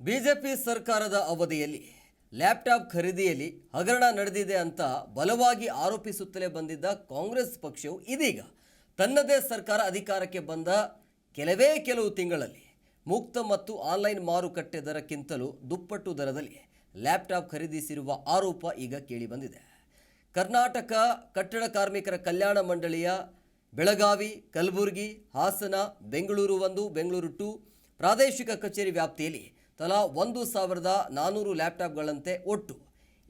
BJP ಸರ್ಕಾರದ ಅವಧಿಯಲ್ಲಿ laptop ಖರೀದಿಯಲ್ಲಿ ಹಗರಣ ನಡೆದಿದೆ ಅಂತ ಬಲವಾಗಿ ಆರೋಪಿಸುತ್ತಲೇ ಬಂದಿದ್ದ ಕಾಂಗ್ರೆಸ್ ಪಕ್ಷವು ಇದೀಗ ತನ್ನದೇ ಸರ್ಕಾರ ಅಧಿಕಾರಕ್ಕೆ ಬಂದ ಕೆಲವೇ ಕೆಲವು ತಿಂಗಳಲ್ಲಿ ಮುಕ್ತ ಮತ್ತು ಆನ್ಲೈನ್ ಮಾರುಕಟ್ಟೆ ದರಕ್ಕಿಂತಲೂ ದುಪ್ಪಟ್ಟು ದರದಲ್ಲಿ ಲ್ಯಾಪ್ಟಾಪ್ ಖರೀದಿಸಿರುವ ಆರೋಪ ಈಗ ಕೇಳಿಬಂದಿದೆ. ಕರ್ನಾಟಕ ಕಟ್ಟಡ ಕಾರ್ಮಿಕರ ಕಲ್ಯಾಣ ಮಂಡಳಿಯ ಬೆಳಗಾವಿ, ಕಲಬುರಗಿ, ಹಾಸನ, ಬೆಂಗಳೂರು ಒಂದು, ಬೆಂಗಳೂರು ಟು ಪ್ರಾದೇಶಿಕ ಕಚೇರಿ ವ್ಯಾಪ್ತಿಯಲ್ಲಿ ತಲಾ ಒಂದು ಸಾವಿರದ ನಾನ್ನೂರು ಲ್ಯಾಪ್ಟಾಪ್ಗಳಂತೆ ಒಟ್ಟು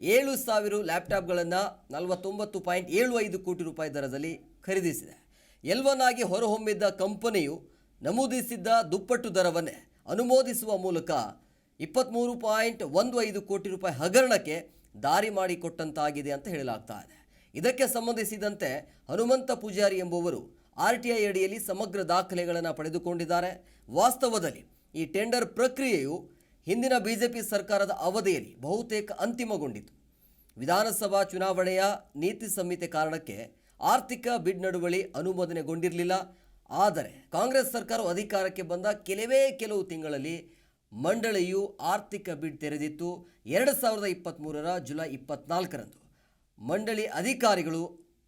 ಏಳು ಸಾವಿರ ಲ್ಯಾಪ್ಟಾಪ್ಗಳನ್ನು ನಲವತ್ತೊಂಬತ್ತು ಪಾಯಿಂಟ್ ಏಳು ಐದು ಕೋಟಿ ರೂಪಾಯಿ ದರದಲ್ಲಿ ಖರೀದಿಸಿದೆ. ಎಲ್ವನಾಗಿ ಹೊರಹೊಮ್ಮಿದ್ದ ಕಂಪನಿಯು ನಮೂದಿಸಿದ್ದ ದುಪ್ಪಟ್ಟು ದರವನ್ನೇ ಅನುಮೋದಿಸುವ ಮೂಲಕ ಇಪ್ಪತ್ತ್ಮೂರು ಪಾಯಿಂಟ್ ಒಂದು ಐದು ಕೋಟಿ ರೂಪಾಯಿ ಹಗರಣಕ್ಕೆ ದಾರಿ ಮಾಡಿಕೊಟ್ಟಂತಾಗಿದೆ ಅಂತ ಹೇಳಲಾಗ್ತಾ ಇದೆ. ಇದಕ್ಕೆ ಸಂಬಂಧಿಸಿದಂತೆ ಹನುಮಂತ ಪೂಜಾರಿ ಎಂಬುವರು ಆರ್ ಟಿ ಐ ಅಡಿಯಲ್ಲಿ ಸಮಗ್ರ ದಾಖಲೆಗಳನ್ನು ಪಡೆದುಕೊಂಡಿದ್ದಾರೆ. ವಾಸ್ತವದಲ್ಲಿ ಈ ಟೆಂಡರ್ ಪ್ರಕ್ರಿಯೆಯು ಹಿಂದಿನ ಬಿಜೆಪಿ ಸರ್ಕಾರದ ಅವಧಿಯಲ್ಲಿ ಬಹುತೇಕ ಅಂತಿಮಗೊಂಡಿತು ವಿಧಾನಸಭಾ ಚುನಾವಣೆಯ ನೀತಿ ಸಂಹಿತೆ ಕಾರಣಕ್ಕೆ ಆರ್ಥಿಕ ಬಿಡ್ ನಡುವಳಿ ಅನುಮೋದನೆಗೊಂಡಿರಲಿಲ್ಲ. ಆದರೆ ಕಾಂಗ್ರೆಸ್ ಸರ್ಕಾರವು ಅಧಿಕಾರಕ್ಕೆ ಬಂದ ಕೆಲವೇ ಕೆಲವು ತಿಂಗಳಲ್ಲಿ ಮಂಡಳಿಯು ಆರ್ಥಿಕ ಬಿಡ್ ತೆರೆದಿತ್ತು. ಎರಡು ಸಾವಿರದ ಇಪ್ಪತ್ತ್ಮೂರರ ಜುಲೈ ಇಪ್ಪತ್ನಾಲ್ಕರಂದು ಮಂಡಳಿ ಅಧಿಕಾರಿಗಳು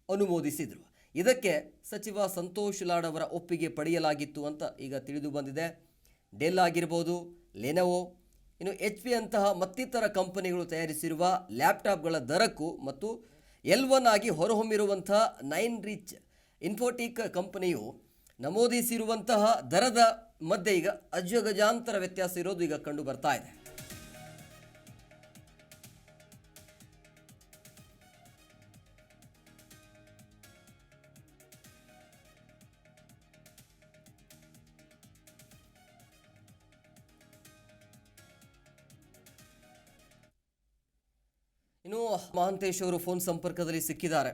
ಅನುಮೋದಿಸಿದರು. ಇದಕ್ಕೆ ಸಚಿವ ಸಂತೋಷ್ ಲಾಡ್ ಅವರ ಒಪ್ಪಿಗೆ ಪಡೆಯಲಾಗಿತ್ತು ಅಂತ ಈಗ ತಿಳಿದು ಬಂದಿದೆ. ಡೆಲ್ ಆಗಿರ್ಬೋದು, ಲೆನೋವೋ ಇನ್ನು ಎಚ್ ಪಿ ಅಂತಹ ಮತ್ತಿತರ ಕಂಪನಿಗಳು ತಯಾರಿಸಿರುವ ಲ್ಯಾಪ್ಟಾಪ್ಗಳ ದರಕ್ಕೂ ಮತ್ತು ಎಲ್ ಒನ್ ಆಗಿ ಹೊರಹೊಮ್ಮಿರುವಂತಹ ನೈನ್ ರಿಚ್ ಇನ್ಫೋಟಿಕ್ ಕಂಪನಿಯು ನಮೂದಿಸಿರುವಂತಹ ದರದ ಮಧ್ಯೆ ಈಗ ಅಜಗಜಾಂತರ ವ್ಯತ್ಯಾಸ ಇರೋದು ಈಗ ಕಂಡು ಬರ್ತಾ ಇದೆ. ಇನ್ನು ಮಹಾಂತೇಶ್ ಅವರು ಫೋನ್ ಸಂಪರ್ಕದಲ್ಲಿ ಸಿಕ್ಕಿದ್ದಾರೆ.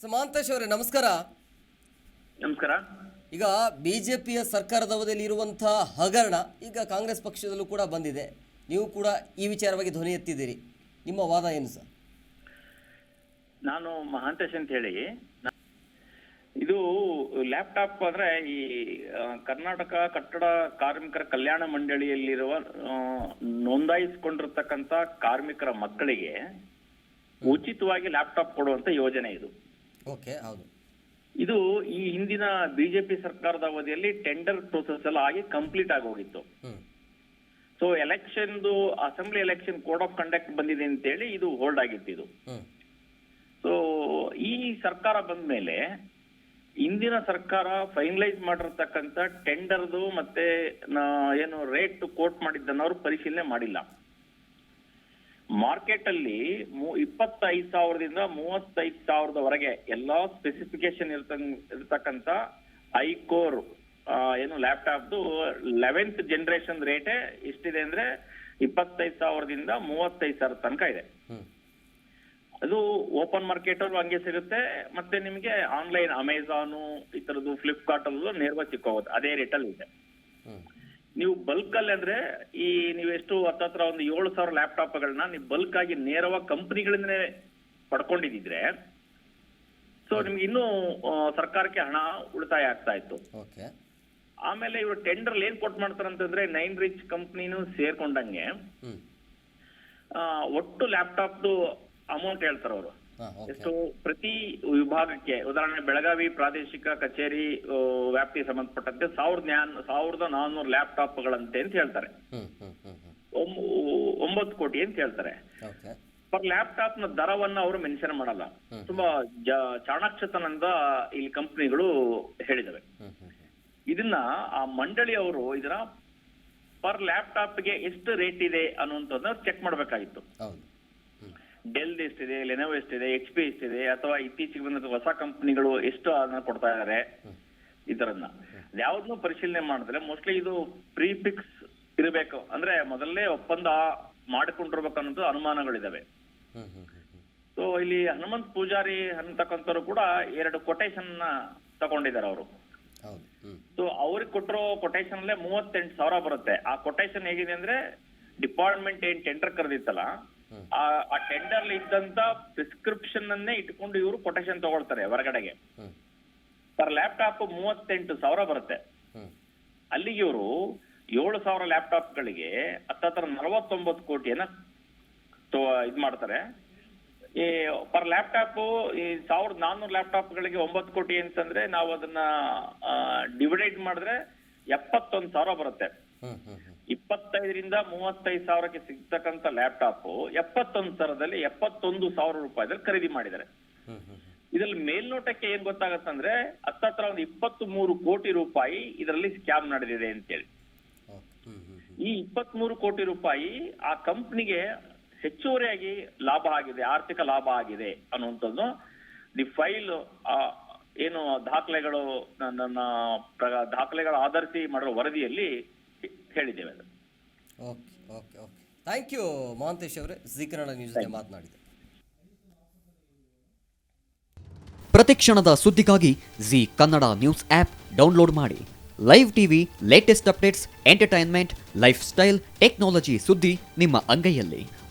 ಸೊ ಮಹಾಂತೇಶ್ ಅವರೇ ನಮಸ್ಕಾರ. ನಮಸ್ಕಾರ. ಈಗ ಬಿಜೆಪಿಯ ಸರ್ಕಾರದ ಅವಧಿಯಲ್ಲಿ ಇರುವಂತಹ ಹಗರಣ ಈಗ ಕಾಂಗ್ರೆಸ್ ಪಕ್ಷದಲ್ಲೂ ಕೂಡ ಬಂದಿದೆ. ನೀವು ಕೂಡ ಈ ವಿಚಾರವಾಗಿ ಧ್ವನಿ ಎತ್ತಿದ್ದೀರಿ. ನಿಮ್ಮ ವಾದ ಏನು ಸರ್? ನಾನು ಮಹಾಂತೇಶ್ ಅಂತ ಹೇಳಿ ಇದು ಲ್ಯಾಪ್ಟಾಪ್ ಅಂದ್ರೆ ಈ ಕರ್ನಾಟಕ ಕಟ್ಟಡ ಕಾರ್ಮಿಕರ ಕಲ್ಯಾಣ ಮಂಡಳಿಯಲ್ಲಿರುವ ನೋಂದಾಯಿಸಿಕೊಂಡಿರ್ತಕ್ಕಂಥ ಕಾರ್ಮಿಕರ ಮಕ್ಕಳಿಗೆ ಉಚಿತವಾಗಿ ಲ್ಯಾಪ್ಟಾಪ್ ಕೊಡುವಂತ ಯೋಜನೆ ಇದು. ಓಕೆ ಹೌದು. ಇದು ಈ ಹಿಂದಿನ ಬಿಜೆಪಿ ಸರ್ಕಾರದ ಅವಧಿಯಲ್ಲಿ ಟೆಂಡರ್ ಪ್ರೋಸೆಸ್ ಎಲ್ಲ ಆಗಿ ಕಂಪ್ಲೀಟ್ ಆಗಿ ಹೋಗಿತ್ತು. So ಎಲೆಕ್ಷನ್ದು assembly election code of conduct ಬಂದಿದೆ ಅಂತ ಹೇಳಿ ಇದು ಹೋಲ್ಡ್ ಆಗಿತ್ತು ಇದು. ಸೊ ಈ ಸರ್ಕಾರ ಬಂದ ಮೇಲೆ ಇಂದಿನ ಸರ್ಕಾರ ಫೈನಲೈಸ್ ಮಾಡಿರ್ತಕ್ಕಂಥ ಟೆಂಡರ್ದು ಮತ್ತೆ ಏನು ರೇಟ್ ಕೋಟ್ ಮಾಡಿದ್ದನ್ನ ಅವರು ಪರಿಶೀಲನೆ ಮಾಡಿಲ್ಲ. ಮಾರ್ಕೆಟ್ ಅಲ್ಲಿ ಇಪ್ಪತ್ತೈದು ಸಾವಿರದಿಂದ ಮೂವತ್ತೈದು ಸಾವಿರದವರೆಗೆ ಎಲ್ಲಾ ಸ್ಪೆಸಿಫಿಕೇಶನ್ ಇರ್ತಕ್ಕಂಥ ಐಕೋರ್ ಏನು ಲ್ಯಾಪ್ಟಾಪ್ದು ಲೆವೆಂತ್ ಜನರೇಷನ್ ರೇಟೇ ಎಷ್ಟಿದೆ ಅಂದ್ರೆ ಇಪ್ಪತ್ತೈದು ಸಾವಿರದಿಂದ ಮೂವತ್ತೈದು ಸಾವಿರದ ತನಕ ಇದೆ. ಅದು ಓಪನ್ ಮಾರ್ಕೆಟ್ ಅಲ್ಲೂ ಹಂಗೆ ಸಿಗುತ್ತೆ. ಮತ್ತೆ ನಿಮಗೆ ಆನ್ಲೈನ್ ಅಮೆಝಾನು ಈ ತರದ್ದು ಫ್ಲಿಪ್ಕಾರ್ಟ್ ಅಲ್ಲೂ ನೇರವಾಗಿ ಸಿಕ್ಕೋಗುತ್ತೆ ಅದೇ ರೇಟಲ್ಲಿ ಇದೆ. ನೀವು ಬಲ್ಕ್ ಅಲ್ಲಿ ಅಂದ್ರೆ ಈ ನೀವು ಎಷ್ಟು ಹತ್ತತ್ರ ಒಂದು ಏಳು ಸಾವಿರ ಲ್ಯಾಪ್ಟಾಪ್ಗಳನ್ನ ನೀವು ಬಲ್ಕ್ ಆಗಿ ನೇರವಾಗಿ ಕಂಪನಿಗಳಿಂದನೇ ಪಡ್ಕೊಂಡಿದ್ರೆ ಸೊ ನಿಮ್ಗೆ ಇನ್ನೂ ಸರ್ಕಾರಕ್ಕೆ ಹಣ ಉಳಿತಾಯ ಆಗ್ತಾ ಇತ್ತು. ಆಮೇಲೆ ಇವರು ಟೆಂಡರ್ ಏನ್ ಕೊಟ್ ಮಾಡ್ತಾರೆ ಅಂತಂದ್ರೆ ನೈನ್ ರಿಚ್ ಕಂಪ್ನಿನೂ ಸೇರ್ಕೊಂಡಂಗೆ ಒಟ್ಟು ಲ್ಯಾಪ್ಟಾಪ್ದು ಅಮೌಂಟ್ ಹೇಳ್ತಾರೆ ಅವರು. ಎಷ್ಟು ಪ್ರತಿ ವಿಭಾಗಕ್ಕೆ ಉದಾಹರಣೆ ಬೆಳಗಾವಿ ಪ್ರಾದೇಶಿಕ ಕಚೇರಿ ವ್ಯಾಪ್ತಿಗೆ ಸಂಬಂಧಪಟ್ಟಂತೆ ಸಾವಿರದ ಸಾವಿರದ ನಾನ್ನೂರು ಲ್ಯಾಪ್ಟಾಪ್ಗಳಂತೆ ಅಂತ ಹೇಳ್ತಾರೆ. ಒಂಬತ್ತು ಕೋಟಿ ಅಂತ ಹೇಳ್ತಾರೆ. ಪರ್ ಲ್ಯಾಪ್ಟಾಪ್ನ ದರವನ್ನ ಅವರು ಮೆನ್ಷನ್ ಮಾಡಲ್ಲ. ತುಂಬಾ ಚಾಣಾಕ್ಷತನದ ಇಲ್ಲಿ ಕಂಪನಿಗಳು ಹೇಳಿದವೆ. ಇದನ್ನ ಆ ಮಂಡಳಿಯವರು ಇದರ ಪರ್ ಲ್ಯಾಪ್ಟಾಪ್ಗೆ ಎಷ್ಟು ರೇಟ್ ಇದೆ ಅನ್ನುವಂಥದ್ದನ್ನ ಚೆಕ್ ಮಾಡಬೇಕಾಗಿತ್ತು. ಡೆಲ್ ಎಷ್ಟಿದೆ ಲೆನೋವ್ ಎಷ್ಟಿದೆ ಎಚ್ ಪಿ ಎಷ್ಟಿದೆ ಅಥವಾ ಇತ್ತೀಚೆಗೆ ಬಂದ ಹೊಸ ಕಂಪನಿಗಳು ಎಷ್ಟು ಅದನ್ನ ಕೊಡ್ತಾ ಇದ್ದಾರೆ ಇದರನ್ನ ತರದ್ನ. ಯಾವ್ದನ್ನು ಪರಿಶೀಲನೆ ಮಾಡಿದ್ರೆ ಮೋಸ್ಟ್ಲಿ ಇದು ಪ್ರೀಫಿಕ್ಸ್ ಇರಬೇಕು. ಅಂದ್ರೆ ಮೊದಲನೇ ಒಪ್ಪಂದ ಮಾಡಿಕೊಂಡಿರ್ಬೇಕು ಅನ್ನೋದು ಅನುಮಾನಗಳಿದಾವೆ ಸೊ ಇಲ್ಲಿ ಹನುಮಂತ್ ಪೂಜಾರಿ ಅಂತಕ್ಕಂಥವ್ರು ಕೂಡ ಎರಡು ಕೊಟೇಶನ್ ತಗೊಂಡಿದ್ದಾರೆ ಅವರು. ಸೊ ಅವ್ರಿಗೆ ಕೊಟ್ಟಿರೋ ಕೊಟೇಶನ್ ಅಲ್ಲೇ ಮೂವತ್ತೆಂಟು ಸಾವಿರ ಬರುತ್ತೆ. ಆ ಕೊಟೇಶನ್ ಹೇಗಿದೆ ಅಂದ್ರೆ ಡಿಪಾರ್ಟ್ಮೆಂಟ್ ಏನ್ ಟೆಂಡರ್ ಕರೆದಿತ್ತಲ್ಲ. ಆ ಟೆಂಡರ್ ಇದ್ದಂತ ಪ್ರಿಸ್ಕ್ರಿಪ್ಷನ್ ಅನ್ನೇ ಇಟ್ಕೊಂಡು ಇವರು ಕೊಟೇಶನ್ ತಗೊಳ್ತಾರೆ ಹೊರಗಡೆಗೆ. ಪರ್ ಲ್ಯಾಪ್ಟಾಪ್ ಮೂವತ್ತೆಂಟು ಸಾವಿರ ಬರುತ್ತೆ. ಅಲ್ಲಿಗೆ ಇವರು ಏಳು ಸಾವಿರ ಲ್ಯಾಪ್ಟಾಪ್ಗಳಿಗೆ ಹತ್ತತ್ರ ನಲವತ್ತೊಂಬತ್ತು ಕೋಟಿಯನ್ನ ಇದು ಮಾಡ್ತಾರೆ. ಈ ಪರ್ ಲ್ಯಾಪ್ಟಾಪ್ ಈ ಸಾವಿರದ ನಾನ್ನೂರು ಲ್ಯಾಪ್ಟಾಪ್ಗಳಿಗೆ ಒಂಬತ್ತು ಕೋಟಿ ಅಂತಂದ್ರೆ ನಾವು ಅದನ್ನ ಡಿವೈಡ್ ಮಾಡಿದ್ರೆ ಎಪ್ಪತ್ತೊಂದು ಸಾವಿರ ಬರುತ್ತೆ. ಇಪ್ಪತ್ತೈದರಿಂದ ಮೂವತ್ತೈದು ಸಾವಿರಕ್ಕೆ ಸಿಗ್ತಕ್ಕಂಥ ಲ್ಯಾಪ್ಟಾಪ್ ಎಪ್ಪತ್ತೊಂದು ಸಾವಿರದಲ್ಲಿ ಎಪ್ಪತ್ತೊಂದು ಸಾವಿರ ರೂಪಾಯಿದಲ್ಲಿ ಖರೀದಿ ಮಾಡಿದ್ದಾರೆ. ಇದ್ರಲ್ಲಿ ಮೇಲ್ನೋಟಕ್ಕೆ ಏನ್ ಗೊತ್ತಾಗತ್ತಂದ್ರೆ ಹತ್ತತ್ರ ಒಂದು ಇಪ್ಪತ್ತ್ ಮೂರು ಕೋಟಿ ರೂಪಾಯಿ ಇದರಲ್ಲಿ ಸ್ಕ್ಯಾಮ್ ನಡೆದಿದೆ ಅಂತೇಳಿ. ಈ ಇಪ್ಪತ್ತ್ ಮೂರು ಕೋಟಿ ರೂಪಾಯಿ ಆ ಕಂಪ್ನಿಗೆ ಹೆಚ್ಚುವರಿಯಾಗಿ ಲಾಭ ಆಗಿದೆ ಆರ್ಥಿಕ ಲಾಭ ಆಗಿದೆ ಅನ್ನುವಂಥದ್ದು ದಿ ಫೈಲ್ ಏನು ದಾಖಲೆಗಳು ನನ್ನ ದಾಖಲೆಗಳು ದಾಖಲೆಗಳ ಆಧರಿಸಿ ಮಾಡಿರೋ ವರದಿಯಲ್ಲಿ ಹೇಳಿದ್ದೇವೆ ಅದು. Okay okay okay. Thank you Mahantesh ಅವರೇ. ಜಿ ಕನ್ನಡ ನ್ಯೂಸ್ ಜೊತೆ ಮಾತನಾಡಿದೆ ಪ್ರತಿಕ್ಷಣದ ಸುದ್ದಿಗಾಗಿ Zee Kannada news app download ಮಾಡಿ. Live TV latest updates entertainment lifestyle technology ಸುದ್ದಿ ನಿಮ್ಮ ಅಂಗೈಯಲ್ಲಿ.